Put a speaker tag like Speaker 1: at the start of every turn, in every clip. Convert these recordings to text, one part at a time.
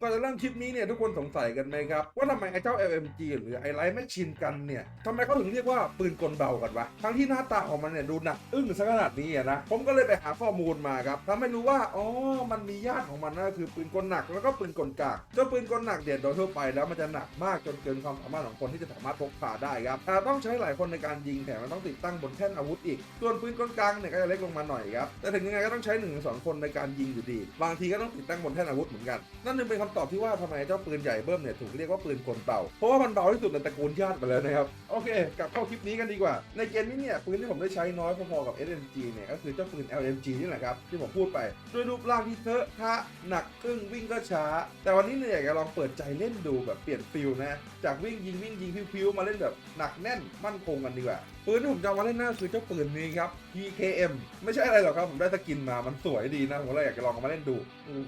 Speaker 1: ก่อนจะเริ่มคลิปนี้เนี่ยทุกคนสงสัยกันไหมครับ ว่าทำไมไอ้เจ้า LMG หรือไอ้ไลท์แมชชีนกันเนี่ยทำไมเขาถึงเรียกว่าปืนกลเบากันวะ ทั้งที่หน้าตาของมันเนี่ยดูหนักอึ้งซะขนาดนี้นะ ผมก็เลยไปหาข้อมูลมาครับทำให้รู้ว่า อ๋อ มันมีญาติของมันนะคือปืนกลหนักแล้วก็ปืนกลกากเจ้าปืนกลหนักเนี่ยโดยทั่วไปแล้วมันจะหนักมากจนเกินความสามารถของคนที่จะสามารถพกพาได้ครับแต่ต้องใช้หลายคนในการยิงแถมมันต้องติดตั้งบนแท่นอาวุธอีก ส่วนปืนกลกลางเนี่ยก็จะเล็กลงมาหน่อยครับแต่ถึงยังไงก็ต้องใช้1นถึงสคนในการยิงอยู่ดี บางทีก็ต้องติดตั้งบนแท่นอาวุธเหมือนกันนั่นจึงเป็นคำตอบที่ว่าทำไมเจ้าปืนใหญ่เบิ้มเนี่ยถูกเรียกว่าปืนกลเบาเพราะว่ามันเบาที่สุดในตระกูลญาติไปแล้วนะครับ โอเค กลับเข้าคลิปนี้กันดีกว่า ในเกมนี้เนี่ยปืนที่ผมได้ใช้น้อยพอๆกับ SMG เนี่ยก็คือเจ้าปืน LMG นี่แหละครับที่ผมพูดไปโดยรูปร่างที่เทอะทะหนักครึ่งวิ่งก็ช้า แต่วันนี้เนี่ยอยากจะลองเปิดใจเล่นดูแบบเปลี่ยนฟิลนะจากวิ่งยิงวิ่งยิงพิวๆมาเล่นแบบหนักแน่นมั่นคงกันดีกว่าปืนที่ผมจะมาเล่นหน้าคือเจ้าปืนนี้ครับ PKM ไม่ใช่อะไรหรอกครับผมได้สกินมามันสวยดีนะผมเลยอยากจะลองมาเล่นดูโอ้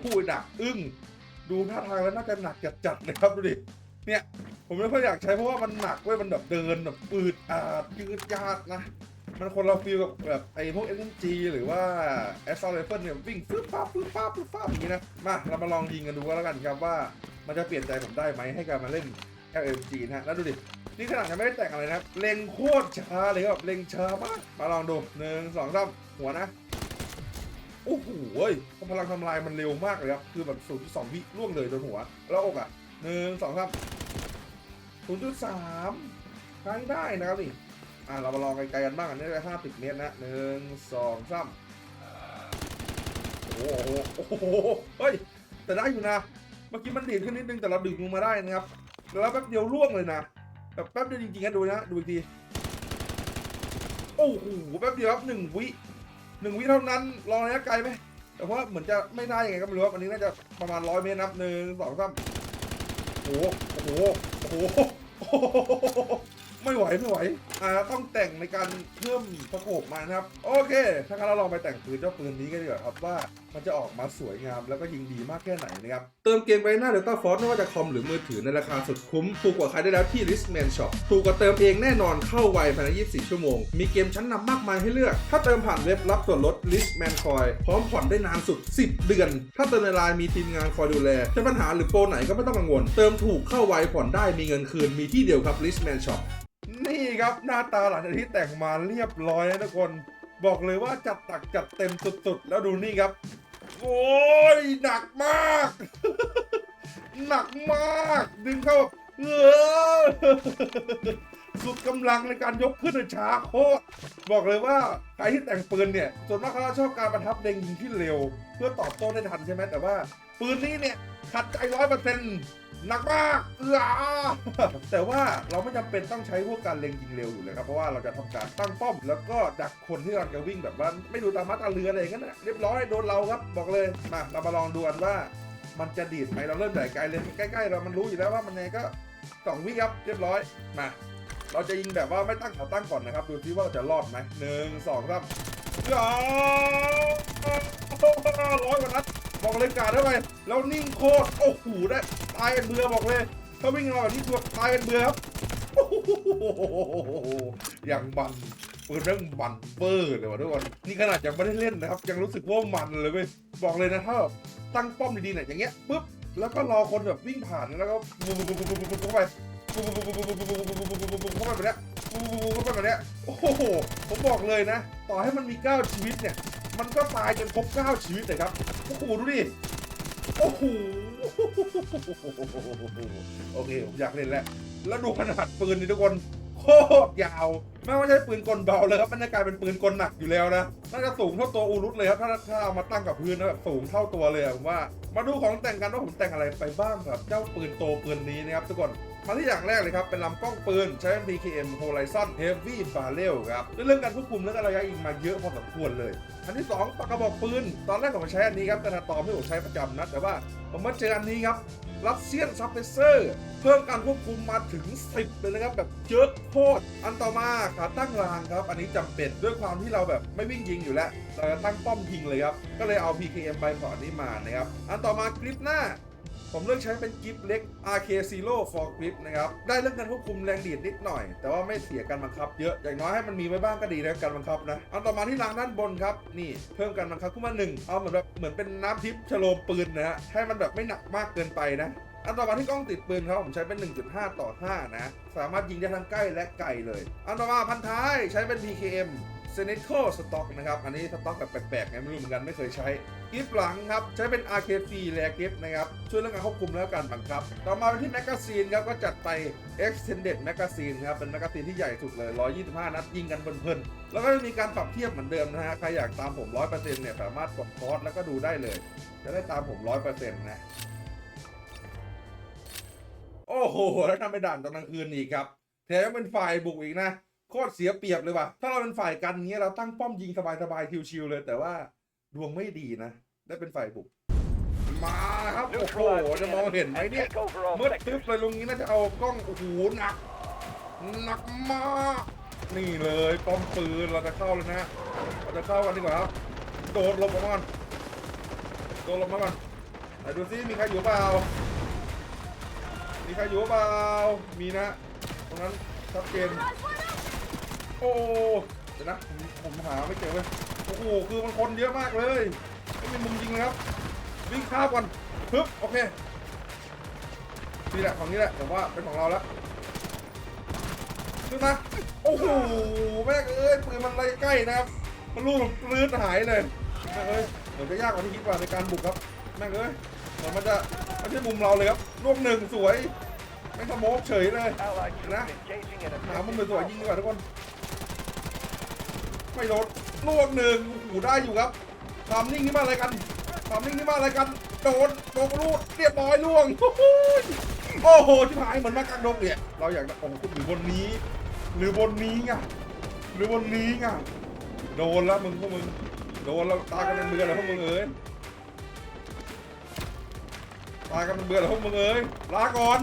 Speaker 1: โหหนักอึ้ง ดูท่าทางแล้วน่าจะหนักจัดๆเลยครับดูดิ เนี่ย ผมไม่ค่อยอยากใช้เพราะว่ามันหนักเว้ยมันแบบเดินแบบปืดอาดยืดยาดนะ มันคนเราฟีลกับแบบไอ้พวก SMG หรือว่า Assault Rifle เนี่ยวิ่งฟึ๊บฟ้าบฟึ๊บฟ้าบฟึ๊บฟ้าบอย่างนี้นะ มาเรามาลองยิงกันดูก็แล้วกันครับว่ามันจะเปลี่ยนใจผมได้ไหมให้การมาเล่น LMG นะฮะแล้วดูดินี่ขนาดยังไม่ได้แต่งอะไรนะเล็งโคตรช้าเลยครับเล็งช้ามากมาลองดูหนึ่งสองสามหัวนะ โอ้โหเว้ยพลังทำลายมันเร็วมากเลยครับ คือแบบศูนย์สองวิล่วงเลยโดนหัว แล้วอกอะหนึ่งสองสามศูนย์จุดสามใช้ได้นะครับนี่ อะเรามาลองไกลๆกันบ้างอันนี้ได้ห้าสิบเมตรนะหนึ่งสองสามโอ้โหโอ้โหเฮ้ย แต่ได้อยู่นะ เมื่อกี้มันดีดขึ้นนิดนึงแต่เราดึงลงมาได้นะครับ แล้วแป๊บเดียวล่วงเลยนะ แบบแป๊บเดียวจริงๆนะดูนะ ดูอีกที โอ้โห แป๊บเดียวครับหนึ่งวิ หนึ่งวิเท่านั้นรอระยะไกลไหมแต่ว่าเหมือนจะไม่ได้ยังไงก็ไม่รู้ครับอันนี้น่าจะประมาณร้อยเมตรนับหนึ่งสองสามโอ้โหโอ้โหโอ้โหโอ้โห ไม่ไหวไม่ไหวอ่าต้องแต่งในการเพิ่มสโคปมานะครับ โอเคถ้างั้นเราลองไปแต่งปืนเจ้าปืนนี้กันดีกว่าครับว่ามันจะออกมาสวยงามแล้วก็ยิงดีมากแค่ไหนนะครับ เติมเกมไปหน้า Delta Force ไม่ว่าจะคอมหรือมือถือในราคาสุดคุ้ม ถูกกว่าใครได้แล้วที่ Listman Shop ถูกกว่าเติมเองแน่นอนเข้าไวภายใน 24 ชั่วโมง มีเกมชั้นนำมากมายให้เลือก ถ้าเติมผ่านเว็บรับส่วนลด Listman Coin พร้อมผ่อนได้นานสุด 10 เดือน ถ้าเติมในไลน์มีทีมงานคอยดูแลจะปัญหาหรือโปรไหนก็ไม่ต้องกังวล เติมถูกเข้าไวผ่อนได้มีเงินคืนมีที่เดียวครับ Listman Shop นี่ครับหน้าตาหลังจากที่แต่งมาเรียบร้อยแล้วทุกคน บอกเลยว่าจัดตักจัดเต็มสุดๆ แล้วดูนี่ครับ โอ้ยหนักมาก หนักมาก ดึงเข้าเออสุดกำลังในการยกขึ้นช้าโคตรบอกเลยว่าใครที่แต่งปืนเนี่ย ส่วนมากเขาชอบการประทับเล็งยิงที่เร็ว เพื่อตอบโต้ได้ทันใช่ไหมแต่ว่า ปืนนี้เนี่ยขัดใจร้อยเปอร์เซ็นต์ หนักมากเออแต่ว่าเราไม่จำเป็นต้องใช้พวกการเล็งยิงเร็วอยู่เลยครับ เพราะว่าเราจะทำการตั้งป้อม แล้วก็ดักคนที่กำลังจะวิ่งแบบว่าไม่ดูตามมาตาเรืออะไรอย่างนั้นนะเรียบร้อยโดนเราครับบอกเลยมาเรามาลองดูกันว่า มันจะดีดไหมเราเริ่มใหญ่ไกลเลยใกล้ๆเรามันรู้อยู่แล้วว่ามันไงก็สองวิครับเรียบร้อยมาเราจะยิงแบบว่าไม่ตั้งขาตั้งก่อนนะครับ ดูซิว่าเราจะรอดไหมหนึ่งสองสามอ้าวร้อยกว่านัด บอกเลยการได้ไหมแล้วนิ่งโคตรโอ้โหได้ตายกันเบื่อบอกเลยถ้าวิ่งมาแบบนี้ตัวตายกันเบื่อครับโอ้โหอย่างมันปืนเรื่องมันเบอร์เลยว่ะทุกคนนี่ขนาดยังไม่ได้เล่นนะครับ ยังรู้สึกว่ามันเลยเว้ยบอกเลยนะถ้าตั้งป้อมดีๆเนี่ยอย่างเงี้ยปุ๊บแล้วก็รอคนแบบวิ่งผ่านแล้วก็ปุ๊บปุ๊บปุ๊บปุ๊บปุ๊บเข้าไปปุ๊บปุ๊บปุ๊บปุ๊บปุ๊บปุ๊บปุ๊บปุ๊บปุ๊บเข้าไปแบบเนี้ยปุ๊บปุ๊บปุ๊บเข้าไปแบบเนี้ยโอ้โหผมบอกเลยนะ ต่อให้มันมีเก้าชีวิตเนี่ย มันก็ตายจนครบเก้าชีวิตเลยครับโอ้โหดูดิโอ้โหโอเคผมอยากเล่นแล้วแล้วดูขนาดปืนนี่ทุกคนโคตรยาว ไม่ว่าจะปืนกลเบาเลยครับมันจะกลายเป็นปืนกลหนักอยู่แล้วนะน่าจะสูงเท่าตัวอูรุตเลยครับถ้าถ้าเอามาตั้งกับพื้นนะแบบสูงเท่าตัวเลยผมว่า มาดูของแต่งกันว่าผมแต่งอะไรไปบ้างครับ เจ้าปืนโตปืนนี้นะครับทุกคนมาที่อย่างแรกเลยครับ เป็นลำกล้องปืน ใช้เป็น PKM Horizon Heavy Barrel ครับเรื่องการควบคุมและระยะยิงมาเยอะพอสมควรเลย อันที่ 2ปากกระบอกปืน ตอนแรกผมใช้อันนี้ครับแต่นาตอมที่ผมใช้ประจำนะแต่ว่าผมมาเจออันนี้ครับรัสเซียนซับเพเซอร์ เพิ่มการควบคุมมาถึง 10 เลยนะครับ แบบเยอะโคตรอันต่อมาขาตั้งรางครับ อันนี้จำเป็นด้วยความที่เราแบบไม่วิ่งยิงอยู่แล้วเราจะตั้งป้อมยิงเลยครับ ก็เลยเอา PKM ไปพอร์ตนี้มานะครับ อันต่อมากริปหน้าผมเลือกใช้เป็นกิฟเล็ก RK Zero for Grip นะครับ ได้เรื่องการควบคุมแรงดีดนิดหน่อย แต่ว่าไม่เสียการบังคับเยอะ อย่างน้อยให้มันมีไว้บ้างก็ดีนะการบังคับนะ เอาต่อมาที่รางด้านบนครับ นี่เพิ่มการบังคับขึ้นมาหนึ่งเอาเหมือนแบบเหมือนเป็นน้ำทิพย์ชโลมปืนนะฮะ ให้มันแบบไม่หนักมากเกินไปนะ อันต่อมาที่กล้องติดปืนครับผมใช้เป็น 1.5 ต่อ 5 นะ สามารถยิงได้ทั้งใกล้และไกลเลย อันต่อมาพันท้ายใช้เป็น PKM s e n e t o Stock นะครับ อันนี้สต็อกแบบแปลกๆไงไม่รู้เหมือนกันไม่เคยใช้กิฟหลังครับ ใช้เป็น RKC แลกิฟนะครับ ช่วยเรื่องการควบคุมและการบังคับ ต่อมาเป็นที่แมกกาซีนครับ ก็จัดไป Extended Magazine ครับ เป็นแมกกาซีนที่ใหญ่สุดเลย 125 นัดยิงกันเพลินๆ แล้วก็จะมีการปรับเทียบเหมือนเดิมนะฮะ ใครอยากตามผม 100%เนี่ยสามารถกดคอร์สแล้วก็ดูได้เลย จะได้ตามผม 100%นะ โอ้โห แล้วทำไปด่านตอนกลางคืนอีกครับแถมยังเป็นฝ่ายบุกอีกนะโคตรเสียเปรียบเลยว่ะถ้าเราเป็นฝ่ายกันเงี้ยเราตั้งป้อมยิงสบายๆชิวๆเลย แต่ว่าดวงไม่ดีนะ ได้เป็นฝ่ายบุก มาครับโอ้โหจะมองเห็นไหมเนี่ยมืดทึบเลยลงนี้น่าจะเอากล้องโอ้โหหนักหนักมากนี่เลยป้อมปืนเราจะเข้าแล้วนะเราจะเข้ากันดีกว่าครับโดดลบมาก่อนโดดลบมาก่อนไหนดูซิมีใครอยู่เปล่า มีใครอยู่เปล่า มีนะ ตรงนั้นชัดเจนโอ้เดี๋ยวนะผมผมหาไม่เจอเว้ยโอ้โหคือมันคนเยอะมากเลย ไม่มีมุมยิงเลยครับ วิ่งข้ามก่อนฮึบโอเคนี่แหละของนี้แหละผมว่าเป็นของเราแล้วขึ้นมาโอ้โหแม่เอ้ยปืนมันไรใกล้นะครับมันลูกลื้ดหายเลยแม่เอ้ยเหมือนจะยากกว่าที่คิดกว่าในการบุกครับแม่เอ้ยเหมือนมันจะ ไม่ใช่มุมเราเลยครับลูกหนึ่งสวย ไม่สโมกเฉยเลยนะหามุมสวยยิงดีกว่าทุกคน ไม่โดลูกหนึ่งโอ้โหได้อยู่ครับความนิ่งนี่มาอะไรกันความนิ่งนี่มาอะไรกัน โดนโดนลูกเรียบร้อยล่วง โอ้โหโอ้โหายเหมือนมากลางดงเนี่ยเราอยากจะโอ้โหหรือบนนี้ หรือบนนี้ไงหรือบนนี้ไงโดนแล้วมึงพวกมึงโดนแล้วตากันเป็นเบื่อแล้วพวกมึงเอ้ย ตากันเป็นเบื่อแล้วพวกมึงเอ้ยลาก่อน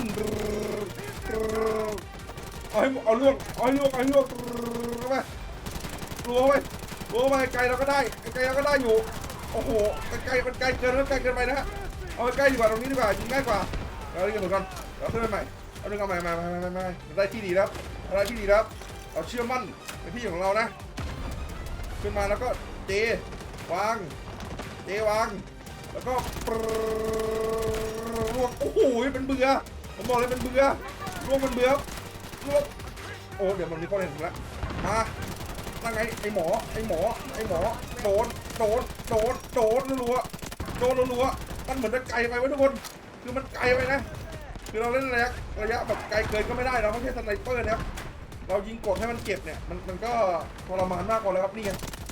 Speaker 1: เอาให้เอาล่วงเอาให้ล่วงเอาให้ล่วงไปรัวไปรัวไปไกลเราก็ได้ไกลเราก็ได้อยู่โอ้โหไกลมันไกลเกินแล้วไกลเกินไปนะฮะเอาใกล้ดีกว่าตรงนี้ดีกว่ายิงง่ายกว่าเราเล่นกันเหมือนกันเราขึ้นไปใหม่เอาดึงเอาใหม่ใหม่ใหม่ใหม่ใหม่ได้ที่ดีแล้วได้ที่ดีแล้วเราเชื่อมั่นในที่ของเรานะขึ้นมาแล้วก็เจวางเจวาง แล้วก็รลวกโอ้โหเป็นเบื่อผมบอกเลยเป็นเบื่อลวกเป็นเบื่อลวกโอ้เดี๋ยวมันมีข้อเล่นผมแล้วมาตั้งไงไอหมอไอหมอไอหมอโดนโดนโดนโดนรัวโดนรัวมันเหมือนจะไกลไปเวะทุกคนคือมันไกลไปนะคือเราเล่นระยะระยะแบบไกลเกินก็ไม่ได้เราไม่ใช่สไนเปอร์นะครับเรายิงกดให้มันเก็บเนี่ยมันมันก็ทรมานมากกว่าแล้วครับนี่ไง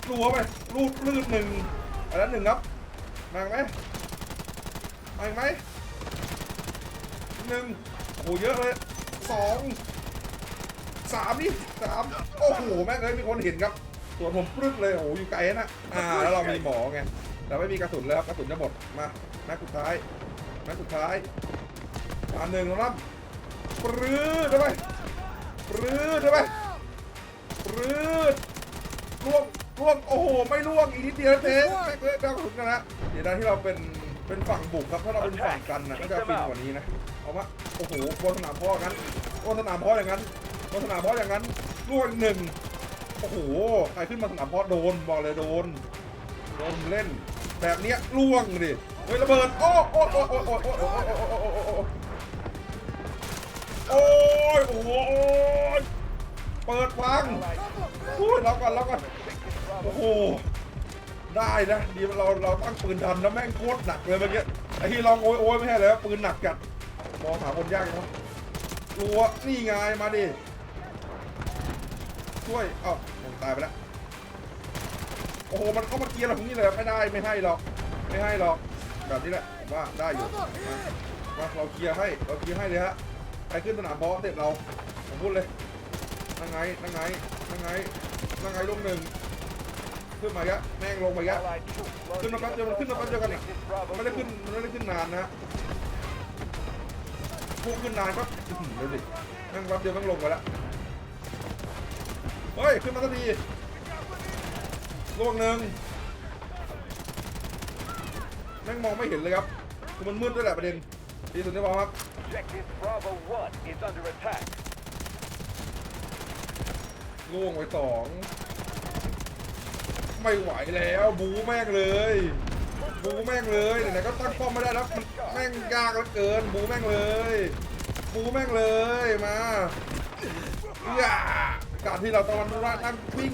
Speaker 1: รัวไปรูดลืดหนึ่งอันนั้นหนึ่งครับ มาอีกไหมมาอีกไหมหนึ่งโอ้โหเยอะเลยสองสามนี่สามโอ้โหแม่งเลยมีคนเห็นครับส่วนผมปรึ๊ดเลยโอ้โหอยู่ไกลนะอ่าแล้วเรามีหมอไงแต่ไม่มีกระสุนแล้วกระสุนจะหมดมาแม็กสุดท้ายแม็กสุดท้ายมาหนึ่งแล้วปรื้ดเข้าไปปรืดใช่ไหมปรืดล่วงล่วงโอ้โหไม่ล่วงอีกนิดเดียวเองไม่เคยแป้งถึงกันนะ ดี๋ยวนะที่เราเป็นเป็นฝั่งบุกครับถ้าเราเป็นฝั่งกันนะก็จะฟินกว่านี้นะเอามาโอ้โหบนสนามพ่องั้นบนสนามพ่ออย่างนั้นบนสนามพ่ออย่างนั้นล่วงอีกหนึ่งโอ้โหใครขึ้นมาสนามพ่อโดนบอกเลยโดนโดนเล่น แบบเนี้ยล่วงดิเฮ้ยระเบิดโอ้โอ้โอ้โอ้โอ้โอ้โอ้โอ้โอ้โอ้โอ้โอ้โอ้ยโอ้ยเปิดฟังพูดเราก่อนเราก่อนโอ้โห ได้นะดีเราเราตั้งปืนทันแล้วแม่งโคตรหนักเลยเมื่อกี้ไอ้ที่ลองโอยโอยไม่ใช่เลยปืนหนักจัดมองหาคนยากจังวะรัวนี่ไงมาดิช่วยเอ้าผมตายไปแล้วโอ้โหมันเข้ามาเกียร์เราตรงนี้เลยไม่ได้ไม่ให้หรอกไม่ให้หรอกแบบนี้แหละผมว่าได้อยู่มามาเราเคลียร์ให้เราเคลียร์ให้เลยฮะไปขึ้นสนามบอสเสร็จเราผมพูดเลยนั่งไงนั่งไงนั่งไงนั่งไงลงหนึ่ง ขึ้นมาอีกะแม่งลงมาอีกะขึ้นมาแป๊บเดียวมันขึ้นมาแป๊บเดียวกันอะมันไม่ได้ขึ้นมันไม่ได้ขึ้นนานนะฮะพวกขึ้นนานก็อื้อหือเดี๋ยวดิแม่งแป๊บเดียวแม่งลงไปแล้วเฮ้ยขึ้นมาสักทีลวงหนึ่งแม่งมองไม่เห็นเลยครับคือมันมืดด้วยแหละประเด็นที่สุดที่พร้อมครับ
Speaker 2: Objective Bravo 1 is under attack.
Speaker 1: ล่วงไปสอง ไม่ไหวแล้วบูแม่งเลยบูแม่งเลยไหนๆก็ตั้งป้อมไม่ได้แล้วมันแม่งยากเหลือเกินบูแม่งเลยบูแม่งเลยมาอย่าการที่เราตะวันระตั้งวิ่ง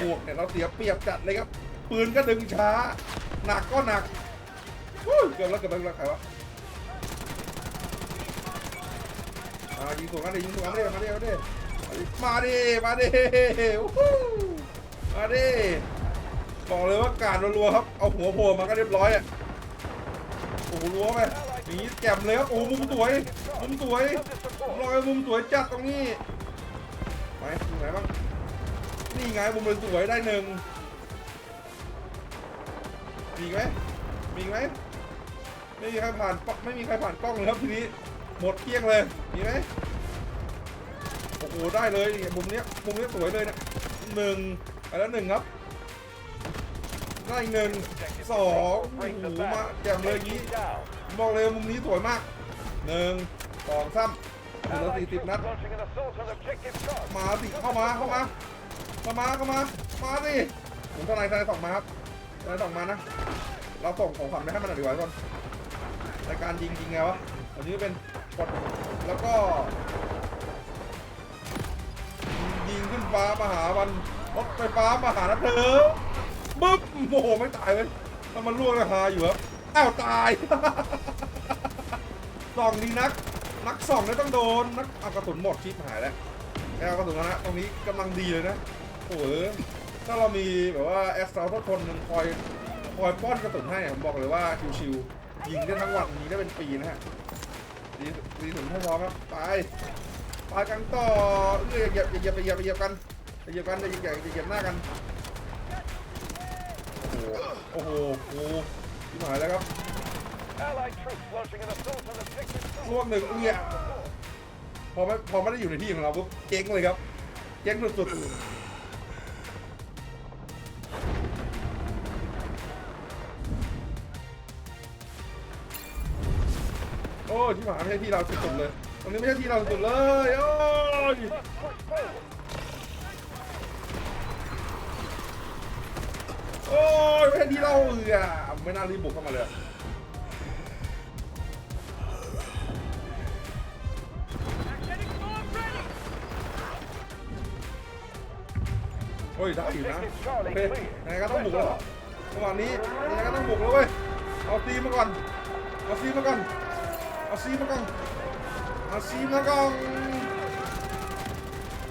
Speaker 1: บวกเนี่ยเราเสียเปรียบจัดเลยครับปืนก็ดึงช้า หนักก็หนักเกือบแล้วเกือบแล้วใครวะอ่ายิงสวนกันดิยิงสวนกันดิมาดิมาดิมาดิมาดิมาดิ บอกเลยว่าการรัวๆครับ เอาหัวโผล่มาก็เรียบร้อยอะ โอ้โหรัวไปหนีแจ่มเลยครับโอ้มุมสวย มุมสวย
Speaker 2: Come to
Speaker 1: ร
Speaker 2: support.
Speaker 1: อยมุมสวยจัดตรงนี้ ไปไหนบ้าง นี่ไงมุมสวยได้หนึ่งมีไหมมีไหมไม่มีใครผ่านไม่มีใครผ่านกล้องเลยครับทีนี้ หมดเกลี้ยงเลย มีไหมโอ้โหได้เลยมุมเนี้ยมุมเนี้ยสวยเลยเนี่ยหนึ่งไปแล้วหนึ่งครับ ได้หนึ่งสองโอ้โหมาแจ่มเลยอย่างนี้บอกเลยมุมนี้สวยมากหนึ่งสองสามเหลือสี่สิบนัด มาสิเข้ามาเข้ามาเข้ามาเข้ามามาสิผมทนายทนายสองมาครับทนายสองมานะ เราส่งของขวัญไปให้มันหน่อยดีกว่าทุกคนรายการยิงยิงไงวะอันนี้เป็นกดแล้วก็ ยิงขึ้นฟ้ามาหามันรถไฟฟ้ามาหานะเธอ บึ๊บโอ้โหไม่ตายเลยถ้ามันล่วงราคาอยู่ครับอ้าวตายส่องดีนัก นักส่องเนี่ยต้องโดน นักเอากระสุนหมดชิปหายแล้วแอลกระสุนนะตรงนี้กำลังดีเลยนะโอ้โหถ้าเรามีแบบว่าแอสตราทุกคนหนึ่งคอยคอยป้อนกระสุนให้ผมบอกเลยว่าชิวๆยิงได้ทั้งวันยิงได้เป็นปีนะฮะดีดีถึงให้พร้อมครับไปไปกันต่อเอ้ยอย่าอย่าอย่าอย่าอย่าเหยียบกันเหยียบกันอย่าอย่าอย่าเหยียบหน้ากัน โอ้โหโอ้โหโอ้โหชิบหายแล้วครับ
Speaker 2: Allied troops launching an assault on objective Charlie.
Speaker 1: ร่วงหนึ่งเอื้อพอไม่พอไม่ได้อยู่ในที่ของเราปุ๊บเจ๊งเลยครับเจ๊งสุดๆโอ้ที่หมาไม่ใช่ที่เราสุดๆเลยตรงนี้ไม่ใช่ที่เราสุดๆเลยโอ้ย
Speaker 2: Must push forward.
Speaker 1: อ้ยไม่ใช่ที่เราเอือไม่น่ารีบบุกเข้ามาเลยโอ้ยได้อยู่นะโอเคยังไงก็ต้องบุกแล้วจังหวะนี้ยังไงก็ต้องบุกแล้วเว้ยเอาซีมาก่อนเอาซีมาก่อนเอาซีมาก่อนเอาซีมาก่อน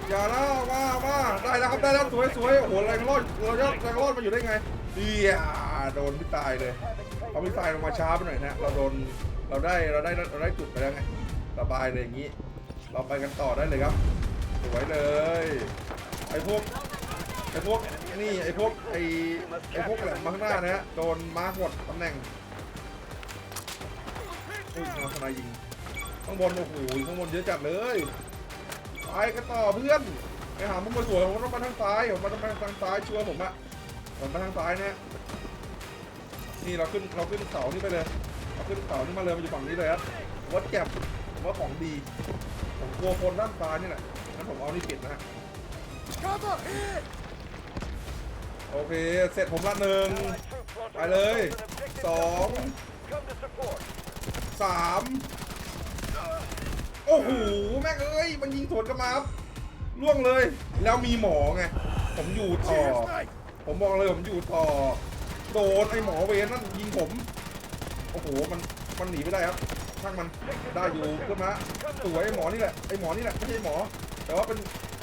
Speaker 1: อย่านะว่าว่าได้แล้วครับได้แล้วสวยสวยโอ้โหแรงรอดเรายอดแรงรอดมาอยู่ได้ไง เอียโดนพี่ตายเลยเขาพี่ตายลงมาช้าไปหน่อยนะเราโดนเราได้เราได้เราได้จุดไปแล้วไงสบายเลยอย่างนี้ เราไปกันต่อได้เลยครับสวยเลยไอ้พวกไอ้พวกนี่ไอ้พวกไอ้ไอ้พวกแหลมมาข้างหน้านะฮะโดนมาร์กหมดตำแหน่งอุ้ยมาทนายยิงข้างบนโอ้โหข้างบนเยอะจัดเลยไปกันต่อเพื่อนไปหามุมสวยผมต้องไปทางซ้ายผมมาทางทางซ้ายชัวร์ผมอะ ผมมาทางซ้ายนะนี่เราขึ้นเราขึ้นเสานี่ไปเลยเราขึ้นเสานี่มาเลยมาอยู่ฝั่งนี้เลยครับวัดแก็บผมว่าของดีผมกลัวคนด้านซ้ายนี่แหละงั้นผมเอานี่ปิดนะฮะโอเค เสร็จผมละหนึ่งไปเลยสองสามโอ้โหแม่งเอ้ย มันยิงสวนกลับมาครับล่วงเลย แล้วมีหมอไง ผมอยู่ต่อ ผมบอกเลยผมอยู่ต่อ โดนไอ้หมอเวนนั่นยิงผม โอ้โห มัน มันหนีไม่ได้ครับช่างมัน ได้อยู่ขึ้นมาสวยไอ้หมอนี่แหละ ไอ้หมอนี่แหละไม่ใช่หมอ แต่ว่าเป็น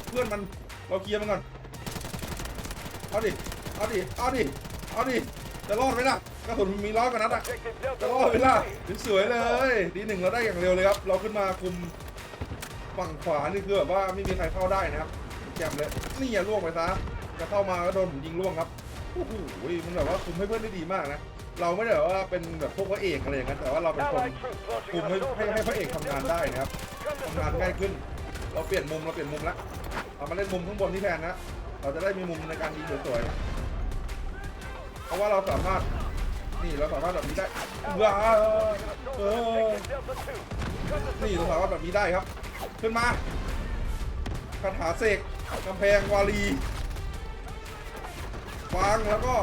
Speaker 1: เพื่อนมัน เราเคลียร์มันก่อน เอาดิ เอาดิ เอาดิ เอาดิ จะรอดไหมล่ะกระสุนมีร้อยกว่านัดอะจะรอดไหมล่ะสวยเลย ดีหนึ่งเราได้อย่างเร็วเลยครับ เราขึ้นมาคุมฝั่งขวานี่คือแบบว่าไม่มีใครเข้าได้นะครับแจมเลยนี่อย่าล่วงไปซะ จะเข้ามาก็โดนผมยิงล่วงครับโอ้โหมันแบบว่าคุมให้เพื่อนได้ดีมากนะ เราไม่ได้แบบว่าเป็นแบบพวกพระเอกอะไรอย่างนั้นแต่ว่าเราเป็นคนคุมให้ให้ให้พระเอกทำงานได้นะครับทำงานง่ายขึ้น เราเปลี่ยนมุมเราเปลี่ยนมุมแล้วเรามาเล่นมุมข้างบนที่แทนนะเราจะได้มีมุมในการยิงสวยๆเพราะว่าเราสามารถนี่เราสามารถแบบนี้ได้ว้าเออนี่เราสามารถแบบนี้ได้ครับ ขึ้นมาคาถาเสกกำแพงวาลี วางแล้วก็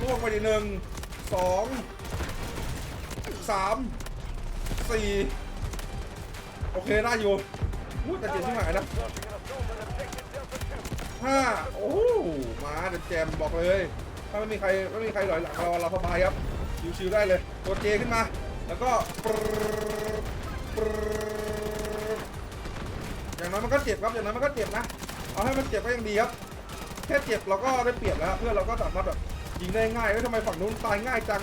Speaker 1: ล่วงไปทีหนึ่งสองสามสี่โอเคได้อยู่พูดแต่เจ็บที่หมายนะห้าโอ้โหมาเด็ดแจมบอกเลย ถ้าไม่มีใครไม่มีใครหลอยหลังเราเราสบายครับชิวๆได้เลยตัวเจขึ้นมา แล้วก็อย่างน้อยมันก็เจ็บครับอย่างน้อยมันก็เจ็บนะ เอาให้มันเจ็บก็ยังดีครับ แค่เจ็บเราก็ได้เปรียบแล้วเพื่อนเราก็สามารถแบบยิงได้ง่ายเอ้ยทำไมฝั่งนู้นตายง่ายจัง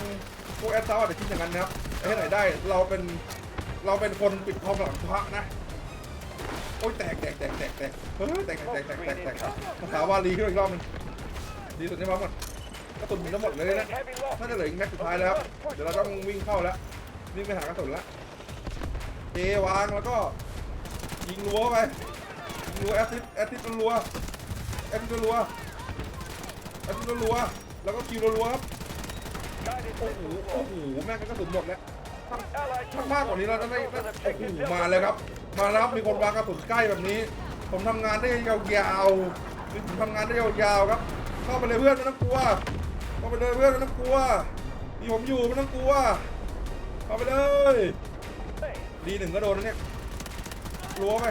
Speaker 1: พวกแอดซาวอาจจะคิดอย่างนั้นนะครับแต่ให้ไหนได้เราเป็นเราเป็นคนปิดทองหลังพระนะโอ้ยแตกแตกแตกแตกแตกเฮ้ยแตกแตกแตกแตกแตกภาษาวาลีขึ้นอีกรอบหนึงดีสุดที่พร้อมก่อนกระสุนมีทั้งหมดเลยนะน่าจะเหลืออีกแม็กสุดท้ายแล้วเดี๋ยวเราต้องวิ่งเข้าแล้ววิ่งไปหากระสุนล้วเจวางแล้วก็ยิงรัวไปยิงรัวแอสซิดแอสซิดรัว แอสซิดรัวแอสซิดรัวแล้วก็คิวรัวครับโอ้โหโอ้โหแม่งกระสุนหมดแล้วถ้ามากกว่านี้เราจะได้โอ้โหมา
Speaker 2: Delta
Speaker 1: เลยครับ มาแล้วครับมีคนวางกระสุนใกล้แบบนี้ ผมทำงานได้ยาวๆผมทำงานได้ยาวๆครับ เข้าไปเลยเพื่อนไม่ต้องกลัวเข้าไปเลยเพื่อนไม่ต้องกลัวมีผมอยู่ไม่ต้องกลัวเข้าไปเลยดีหนึ่งก็โดนนะเนี่ยรัวไป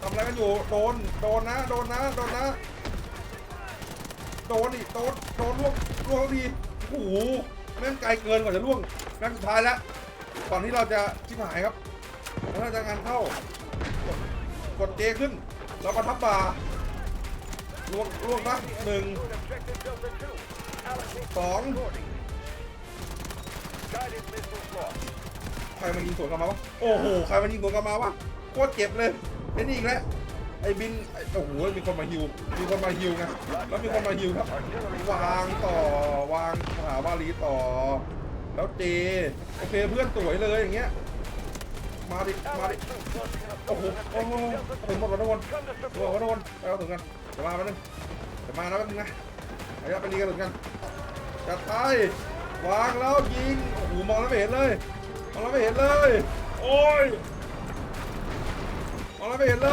Speaker 1: ทำอะไรกันอยู่โดนโดนนะโดนนะโดนนะ โดนดิโดนโดนล่วงล่วงทีโอ้โหแม่งไกลเกินกว่าจะล่วงแม่งสุดท้ายแล้วก่อนที่เราจะชิบหายครับแล้วเราจะงานเข้ากดกดเจขึ้น แล้วก็ทับบ่าล่วงล่วงปะหนึ่งสองใครมันยิงสวนกลับมาวะโอ้โหใครมันยิงสวนกลับมาวะโคตรเจ็บเลยไอ้นี่อีกแล้ว ไอ้บินไอ้โอ้โหมีคนมาฮิว มีคนมาฮิวไงแล้วมีคนมาฮิวครับ วางต่อวางมหาวาลีต่อ แล้วเจโอเคเพื่อนสวยเลยอย่างเงี้ยมาดิมาดิโอ้โหโอ้โหถึงหมดแล้วทุกคนถึงหมดแล้วทุกคนไปเอาถึงกันเดี๋ยวมาแป๊บนึงเดี๋ยวมานะแป๊บนึงนะระยะไปรีกันถึงกันจัดไปวางแล้วยิงโอ้โหมองแล้วไม่เห็นเลยมองแล้วไม่เห็นเลย โอ้ย มองแล้วไม่เห็นเล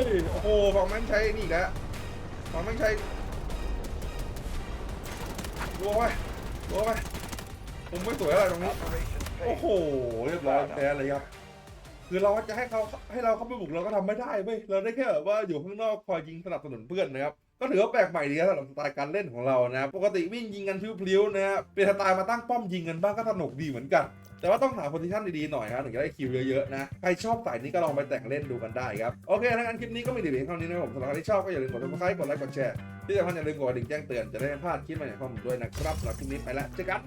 Speaker 1: ย โอ้โหฝั่งแม่งใช้นี่อีกแล้วฝั่งแม่งใช้รัวไปรัวไปผมไม่สวยอะไรตรงนี้ โอ้โห เรียบร้อยแพ้เลยครับ คือเราจะให้เขาให้เราเข้าไปบุกเราก็ทำไม่ได้เว้ย เราได้แค่แบบว่าอยู่ข้างนอกคอยยิงสนับสนุนเพื่อนนะครับ ก็ถือว่าแปลกใหม่ดีครับสำหรับสไตล์การเล่นของเรานะปกติวิ่งยิงกันพลิ้วๆนะครับเป็นสไตล์มาตั้งป้อมยิงกันบ้างก็สนุกดีเหมือนกัน แต่ว่าต้องหาโพซิชันดีๆหน่อยนะถึงจะได้คิวเยอะๆนะใครชอบสายนี้ก็ลองไปแต่งเล่นดูกันได้ครับโอเคถ้างั้นคลิปนี้ก็มีดีเพียงเท่านี้นะผมสำหรับใครที่ชอบก็อย่าลืมกดติดตามกดไลค์กดแชร์ที่สำคัญอย่าลืมกดกระดิ่งแจ้งเตือนจะได้ไม่พลาดคลิปใหม่ๆของผมด้วยนะครับสำหรับคลิปนี้ไปแล้วเจอกัน